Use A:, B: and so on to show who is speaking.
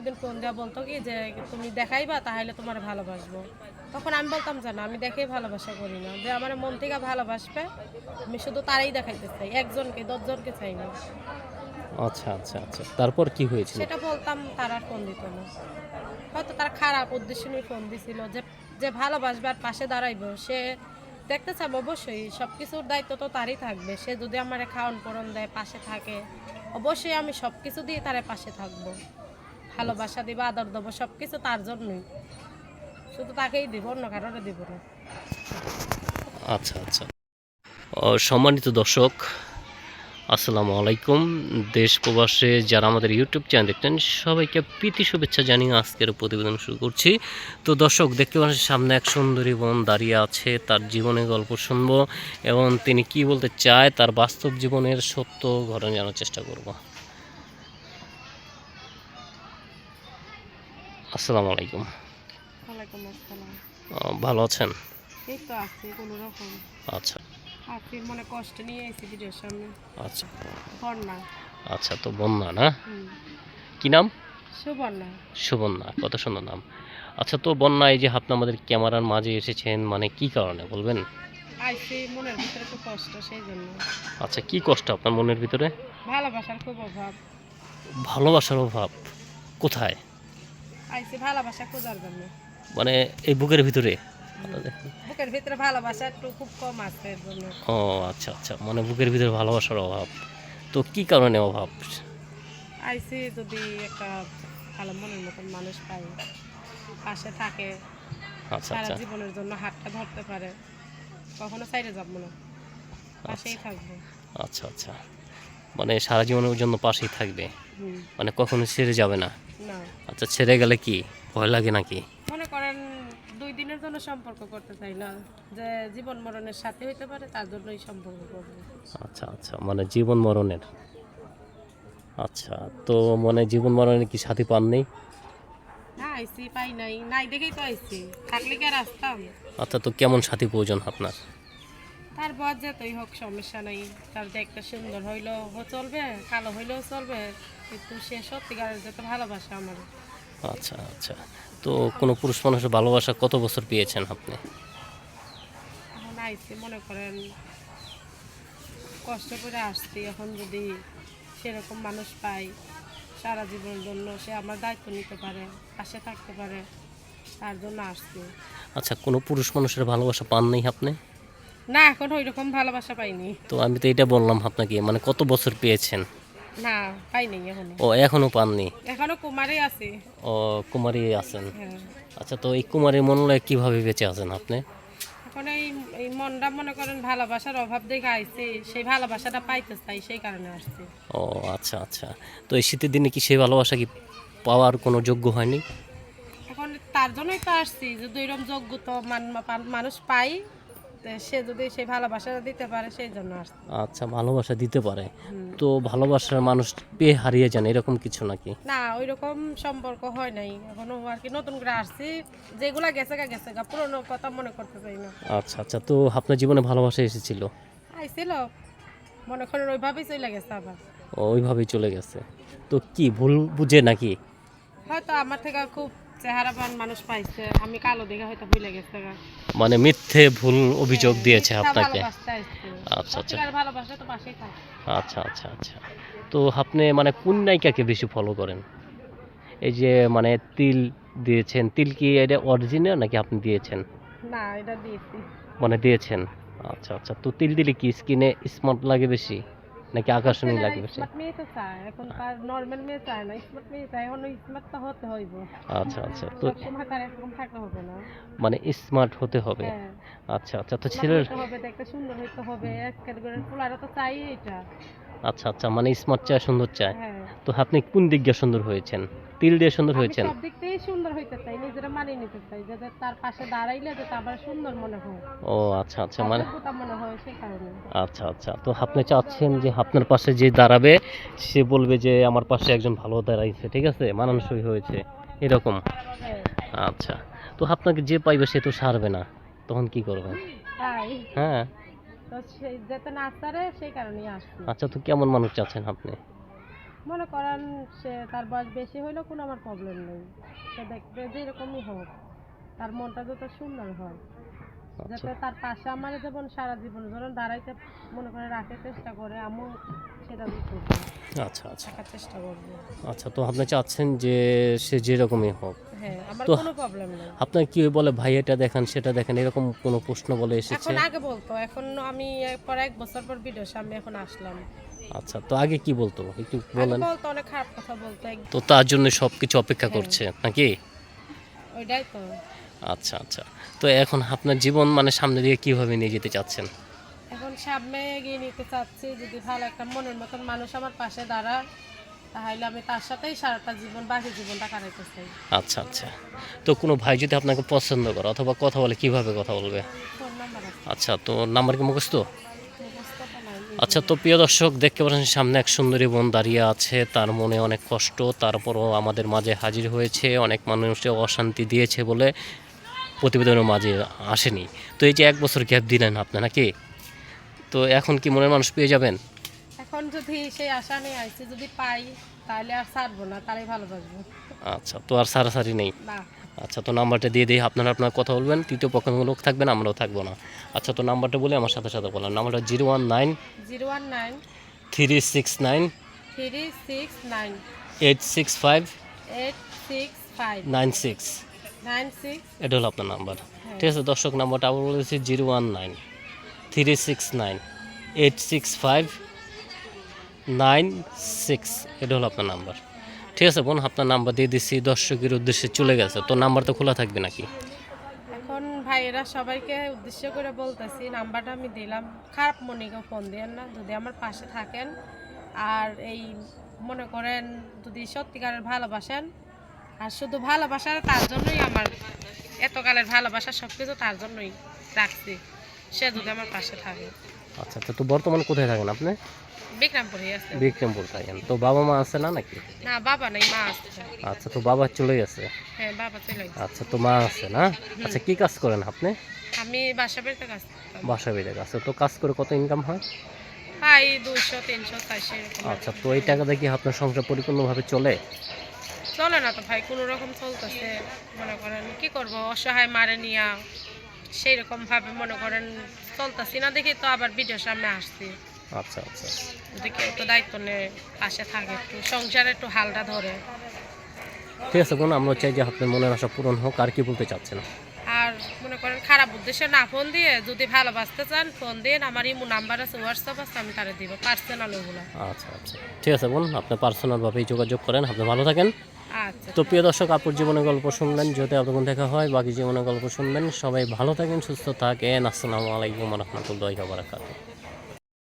A: প্রতিদিন ফোন দেওয়া বলতো কি যে তুমি দেখাইবা তাহলে তোমার ভালোবাসবো। তখন আমি বলতাম যে না আমি দেখেই ভালোবাসা করি না। যে আমার মন থেকে ভালোবাসবে আমি শুধু তারাই দেখাইতে চাই একজনকে দশজনকে চাই না।
B: আচ্ছা আচ্ছা আচ্ছা। তারপর কি হয়েছিল?
A: সেটা বলতাম তারা আর ফোন দিত না। হয়তো তার খারাপ উদ্দেশ্য নিয়ে ফোন দিছিল যে যে ভালোবাসবে আর পাশে দাঁড়াইবো সে দেখতে চাবো অবশ্যই সব কিছুর দায়িত্ব তো তারই থাকবে। সে যদি আমার খাওয়ান পরন দেয় পাশে থাকে অবশ্যই আমি সব কিছু দিয়ে তার পাশে থাকব। ভালোবাসা দিব, আদর দেবো সব কিছু তার জন্যই। শুধু তাকেই দিব, অন্য কারণে দিব না।
B: আচ্ছা আচ্ছা। সম্মানিত দর্শক, আসসালামু আলাইকুম। দেশ প্রবাসে যারা আমাদের ইউটিউব চ্যানেল দেখতেন সবাইকে প্রীতি শুভেচ্ছা জানিয়ে আজকের প্রতিবেদন শুরু করছি। তো দর্শক, দেখতে পাচ্ছেন সামনে এক সুন্দরী বোন দাঁড়িয়ে আছে, তার জীবনের গল্প শুনব এবং তিনি কি বলতে চায়, তার বাস্তব জীবনের সত্য ঘটনা জানার চেষ্টা করব। আসসালামু আলাইকুম।
A: ওয়ালাইকুম আসসালাম।
B: ভালো আছেন?
A: এই তো আছে কোনো রকম।
B: আচ্ছা।
A: আপনি মনে কষ্ট নিয়ে এসেছি ভিডিওর সামনে।
B: আচ্ছা।
A: বন্যা।
B: আচ্ছা তো বন্যা না? কি নাম?
A: সুবর্ণা।
B: সুবর্ণা কত সুন্দর নাম। আচ্ছা তো বন্যা এই যে আপনি আমাদের ক্যামেরার মাঝে এসেছেন মানে কি কারণে বলবেন?
A: আইসি মনের ভিতরে খুব কষ্ট সেই জন্য।
B: আচ্ছা কি কষ্ট আপনার মনের ভিতরে?
A: ভালোবাসার খুব অভাব।
B: ভালোবাসার অভাব। কোথায়?
A: আইসি ভালোবাসা খোঁজার জন্য।
B: মানে এই বুকের ভিতরে?
A: বুকের ভিতরে ভালোবাসা একটু খুব কম আছে এর জন্য।
B: ও আচ্ছা আচ্ছা মানে বুকের ভিতরে ভালোবাসার অভাব। তো কি কারণে অভাব?
A: আইসি যদি একটা ভালো মনের মতন মানুষ পাই পাশে থাকে
B: আচ্ছা
A: সারা
B: আচ্ছা।
A: জীবনের জন্য হাতটা ধরতে পারে কখনো সাইডে যাব না পাশেই থাকব।
B: আচ্ছা আচ্ছা। মানে সারা জীবনের জন্য পাশেই থাকবে। মানে কখনো ছেড়ে যাবে না।
A: না।
B: আচ্ছা ছেড়ে গেলে কি? ভয় লাগে নাকি?
A: মনে করেন দুই দিনের জন্য সম্পর্ক করতে চাই না। যে জীবন মরণের সাথে হইতে পারে তার জন্যই সম্পর্ক করব।
B: আচ্ছা আচ্ছা মানে জীবন মরণের। আচ্ছা তো মানে জীবন মরণের কি সাথী পাননি?
A: না আইসি পাই নাই। নাই দেখেই তো আইসি। থাকলে কি আর আসতাম?
B: আচ্ছা তো কেমন সাথী প্রয়োজন আপনার?
A: তার বদ যতই হোক সমস্যা নেই। তার দেখতে সুন্দর হইলেও চলবে কালো হইলেও চলবে কিন্তু সে সত্যিকারের যাতে ভালোবাসা আমার।
B: আচ্ছা আচ্ছা। তো কোনো পুরুষ মানুষের ভালোবাসা কত বছর পেয়েছেন আপনি?
A: এখন আইসি মনে করেন কষ্ট করে আসছি। এখন যদি সেরকম মানুষ পাই সারা জীবনের জন্য সে আমার দায়িত্ব নিতে পারে পাশে থাকতে পারে তার জন্য আসছি।
B: আচ্ছা কোনো পুরুষ মানুষের ভালোবাসা পান নাই আপনি?
A: না এখন ওই রকম ভালোবাসা পাইনি।
B: তো আমি তো এটা বললাম আপনাকে মানে কত বছর পেয়েছেন?
A: না পাইনি এখনও।
B: ও এখনও পাননি?
A: এখনও কুমারই আছি।
B: ও কুমারী আছেন।
A: হ্যাঁ।
B: আচ্ছা তো এই কুমারী মনলয়ে কীভাবে বেঁচে আছেন আপনি?
A: এখন এই এই মনটা মনে করেন ভালোবাসার অভাব দেখে আইছি সেই ভালোবাসাটা পাইতে চাই সেই কারণে আসছি।
B: ও আচ্ছা আচ্ছা। তো এই শীতের দিনে কি সেই ভালোবাসা কি পাওয়ার কোনো যোগ্য হয়নি?
A: এখন তার জন্যই তো আসছি যদি এরকম যোগ্য তো মান- মানুষ পাই সে যদি সেই ভালোবাসাটা দিতে পারে সেই জন্য আসছি।
B: আচ্ছা ভালোবাসা দিতে পারে। তো ভালোবাসার মানুষ পেয়ে হারিয়ে যান? এরকম কিছু নাকি?
A: না ওই রকম সম্পর্ক হয় নাই। এখনও আর কি নতুন করে আসছি। যেগুলা গেছে গা গেছে গা পুরোনো কথা মনে করতে চাই না।
B: আচ্ছা আচ্ছা তো আপনার জীবনে ভালোবাসা এসেছিল?
A: আইছিল। মনে করেন ওইভাবেই চলে গেছে আবার।
B: ওইভাবেই চলে গেছে। তো কি ভুল বুঝে নাকি?
A: হয়তো আমার থেকে খুব চেহারাবান মানুষ পাইছে আমি কালো দেখে হয়তো ভুলে গেছে
B: মানে মিথ্যে ভুল অভিযোগ দিয়েছে আপনাকে? আচ্ছা, আচ্ছা।
A: ভালোবাসা তো পাশেই থাকে।
B: আচ্ছা আচ্ছা আচ্ছা। তো আপনি মানে কোন নায়িকাকে বেশি ফলো করেন? এই যে মানে তিল দিয়েছেন তিল কি এটা অরিজিনাল নাকি আপনি দিয়েছেন?
A: না এটা দিয়েছি।
B: মানে দিয়েছেন? আচ্ছা আচ্ছা। তো তিল দিলে কি স্কিনে স্মার্ট লাগে বেশি? নাকি আকর্ষণই লাগবে
A: স্মার্ট মেয়ে তো চায় এখন তার নরমাল মেয়ে চায় না স্মার্ট মেয়ে চায় এখন স্মার্ট তো হতে হইব।
B: আচ্ছা আচ্ছা তো
A: সবসময় তার এরকম থাকলে হবে না।
B: মানে স্মার্ট হতে হবে।
A: হ্যাঁ।
B: আচ্ছা আচ্ছা তো ছেলের
A: হতে হবে দেখতে সুন্দর হইতে হবে এক ক্যাটাগরির ফুলারা তো চাই এটা
B: আচ্ছা আচ্ছা মানে স্মার্ট চায় সুন্দর চায়।
A: হ্যাঁ।
B: তো আপনি কোন দিক দিয়ে সুন্দর হয়েছেন? তিল দিয়ে সুন্দর হয়েছেন?
A: সব দিক থেকেই সুন্দর হইতে চাই নিজেরা মানিয়ে নিতে চাই যাতে তার পাশে দাঁড়াইলে যাতে আবার সুন্দর মনে হয়।
B: ও আচ্ছা আচ্ছা মানে
A: মনে হয় সেই কারণে।
B: আচ্ছা আচ্ছা তো আপনি চাচ্ছেন যে আপনার পাশে যে দাঁড়াবে সে বলবে যে আমার পাশে একজন ভালো দাঁড়াইছে ঠিক আছে? মানানসই হয়েছে এরকম।
A: হ্যাঁ।
B: আচ্ছা তো আপনাকে যে পাইবে সে তো সারবে না তখন কি করবেন? হ্যাঁ।
A: তো সেই যেতে না আসারে সেই কারণেই আসছি।
B: আচ্ছা তো কেমন মানুষ চাচ্ছেন আপনি?
A: মনে করেন সে তার বয়স বেশি হইলেও কোনো আমার প্রবলেম নেই। সে দেখবে যেরকমই হোক তার মনটা যত সুন্দর হয় যাতে তার পাশে আমার যেমন সারা জীবন ধরুন দাঁড়াইতে মনে করে রাখার চেষ্টা করে আমিও সেটা করব।
B: আচ্ছা আচ্ছা।
A: থাকার চেষ্টা করব।
B: আচ্ছা তো আপনি চাচ্ছেন যে সে যেরকমই হোক।
A: হ্যাঁ আমার
B: তো-
A: কোনো প্রবলেম নেই।
B: আপনার কি বলে ভাই এটা দেখেন সেটা দেখেন এরকম কোনো প্রশ্ন বলে এসেছে?
A: এখন আগে বলতো এখন আমি পর এক বছর পর ভিডিও সামনে এখন আসলাম।
B: আচ্ছা তো আগে কি বলতো একটু
A: আগে
B: বলেন।
A: বলতো অনেক খারাপ কথা বলতো।
B: তো তার জন্য সব কিছু অপেক্ষা
A: হ্যাঁ।
B: করছে নাকি?
A: ওইটাই তো।
B: আচ্ছা আচ্ছা। তো এখন আপনার জীবন মানে সামনে দিয়ে কীভাবে নিয়ে যেতে চাচ্ছেন?
A: এখন সামনে এগিয়ে নিতে চাচ্ছি যদি ভালো একটা মনের মতন মানুষ আমার পাশে দাঁড়ায় তাহলে আমি তার সাথেই সারাটা জীবন বাকি জীবনটা কাটাইতে চাই।
B: আচ্ছা আচ্ছা। তো কোনো ভাই যদি আপনাকে পছন্দ করে অথবা কথা বলে কীভাবে কথা বলবে? আচ্ছা তো নাম্বার কি মুখস্থ। আচ্ছা তো প্রিয় দর্শক দেখতে পাচ্ছেন সামনে এক সুন্দরী বোন দাঁড়িয়ে আছে তার মনে অনেক কষ্ট তারপরও আমাদের মাঝে হাজির হয়েছে অনেক মানুষকে অশান্তি দিয়েছে বলে প্রতিবেদনের মাঝে আসেনি। তো এই যে এক বছর গ্যাপ দিলেন আপনি নাকি? তো এখন কি মনের মানুষ পেয়ে যাবেন?
A: এখন যদি সেই আশা নেই আইসি যদি পাই তাহলে আর ছাড়বো না তাহলে ভালোবাসবো
B: আচ্ছা তো আর সারাসারি নেই।
A: না।
B: আচ্ছা তো নাম্বারটা দিয়ে দিই আপনারা আপনার কথা বলবেন তৃতীয় পক্ষ কোনো লোক থাকবেন আমরাও থাকব না। আচ্ছা তো নাম্বারটা বলে আমার সাথে সাথে বলেন। নাম্বারটা zero one nine
A: zero one nine
B: three six nine
A: three six nine
B: eight six five
A: eight six five
B: nine six. এটা হলো আপনার নাম্বার। ঠিক আছে দর্শক নাম্বারটা আবার বলেছি zero one nine three six nine eight six five nine six. এটা হলো আপনার নাম্বার। ঠিক আছে বোন আপনার নাম্বার দিয়ে দিচ্ছি দর্শকের উদ্দেশ্যে চলে গেছে। তো নাম্বার তো খোলা থাকবে নাকি?
A: এখন ভাইয়েরা সবাইকে উদ্দেশ্য করে বলতেছি নাম্বারটা আমি দিলাম। খারাপ মনিকে ফোন দিয়েন না যদি আমার পাশে থাকেন। আর এই মনে করেন যদি সত্যিকারের ভালোবাসেন আর শুধু ভালোবাসা তার জন্যই আমার এতকালের ভালোবাসা সব কিছু তার জন্যই রাখছি। সে যদি আমার পাশে থাকে।
B: আচ্ছা তো বর্তমানে কোথায় থাকেন আপনি?
A: বিক্রমপুরে আছে।
B: বিক্রমপুর থাকেন। তো বাবা মা আছে না নাকি?
A: না বাবা নেই মা আছে।
B: আচ্ছা তো বাবা চলে গেছে।
A: হ্যাঁ বাবা চলে গেছে।
B: আচ্ছা তো মা আছে না? আচ্ছা কি কাজ করেন আপনি?
A: আমি বাসা বাড়িতে কাজ
B: বাসা গেছে তো কাজ করে কত ইনকাম হয়?
A: পাই দুইশো তিনশো চারশো।
B: আচ্ছা তো এই টাকা দিয়ে কি আপনার সংসার পরিপূর্ণভাবে চলে?
A: চলে না তো ভাই কোনো রকম চলতেছে মনে করেন কি করব অসহায় মারে নিয়া সেই রকম ভাবে মনে করেন চলতেছি না দেখি তো আবার ভিডিওর সামনে আসছি।
B: আচ্ছা আচ্ছা।
A: যদি কেউ তো দায়িত্ব নেয় পাশে থাকে একটু সংসারে একটু হালটা ধরে।
B: ঠিক আছে বোন আমরা চাই যে আপনার মনের আশা পূরণ হোক আর কি বলতে চাচ্ছেন?
A: আর মনে করেন খারাপ উদ্দেশ্যে না ফোন দিয়ে যদি ভালোবাসতে চান ফোন দিন আমার ইমো নাম্বার আছে হোয়াটসঅ্যাপ আছে আমি তারা দিব পার্সোনাল ওগুলো
B: আচ্ছা আচ্ছা। ঠিক আছে বোন আপনি পার্সোনালভাবেই যোগাযোগ করেন আপনি ভালো থাকেন। তো প্রিয় দর্শক, আপুর জীবনের গল্প শুনলেন যদি আপনার দেখা হয়, বাকি জীবনের গল্প শুনবেন। সবাই ভালো থাকেন, সুস্থ থাকেন। আসসালামু আলাইকুম রহমতুল্লাহ বারাকাতুহ।